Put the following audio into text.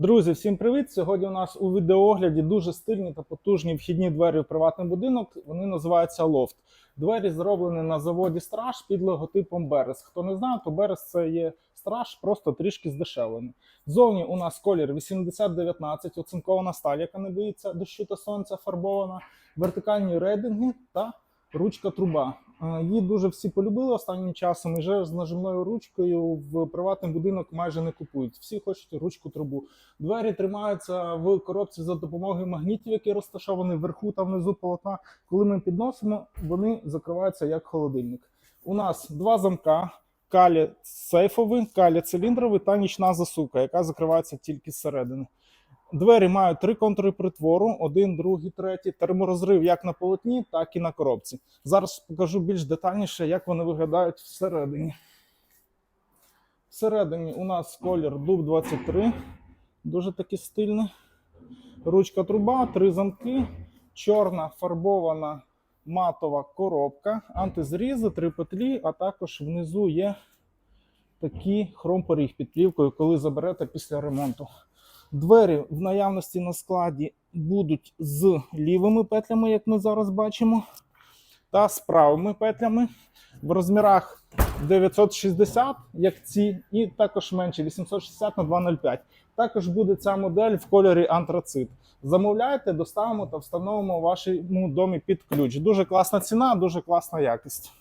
Друзі, всім привіт! Сьогодні у нас у відеоогляді дуже стильні та потужні вхідні двері в приватний будинок. Вони називаються лофт. Двері зроблені на заводі Страж під логотипом Берез. Хто не знає, то Берез це є страж, просто трішки здешевлений. Зовні у нас колір 8019, оцинкована сталь, яка не боїться дощу та сонця, фарбована, вертикальні рейдинги та ручка труба. Її дуже всі полюбили останнім часом. І вже з нажимною ручкою в приватний будинок майже не купують. Всі хочуть ручку трубу. Двері тримаються в коробці за допомогою магнітів, які розташовані вверху та внизу полотна. Коли ми підносимо, вони закриваються як холодильник. У нас два замка. Калі сейфовий, калі циліндровий та нічна засука, яка закривається тільки зсередини. Двері мають три контури притвору: один, другий, третій. Терморозрив як на полотні, так і на коробці. Зараз покажу більш детальніше, як вони виглядають всередині. Всередині у нас колір дуб 23, дуже такий стильний. Ручка труба, три замки, чорна фарбована матова коробка, антизрізи, три петлі, а також внизу є такий хромпоріг під плівкою, коли заберете після ремонту. Двері в наявності на складі будуть з лівими петлями, як ми зараз бачимо, та з правими петлями в розмірах 960, як ці, і також менше 860 на 205. Також буде ця модель в кольорі антрацит. Замовляйте, доставимо та встановимо в вашому домі під ключ. Дуже класна ціна, дуже класна якість.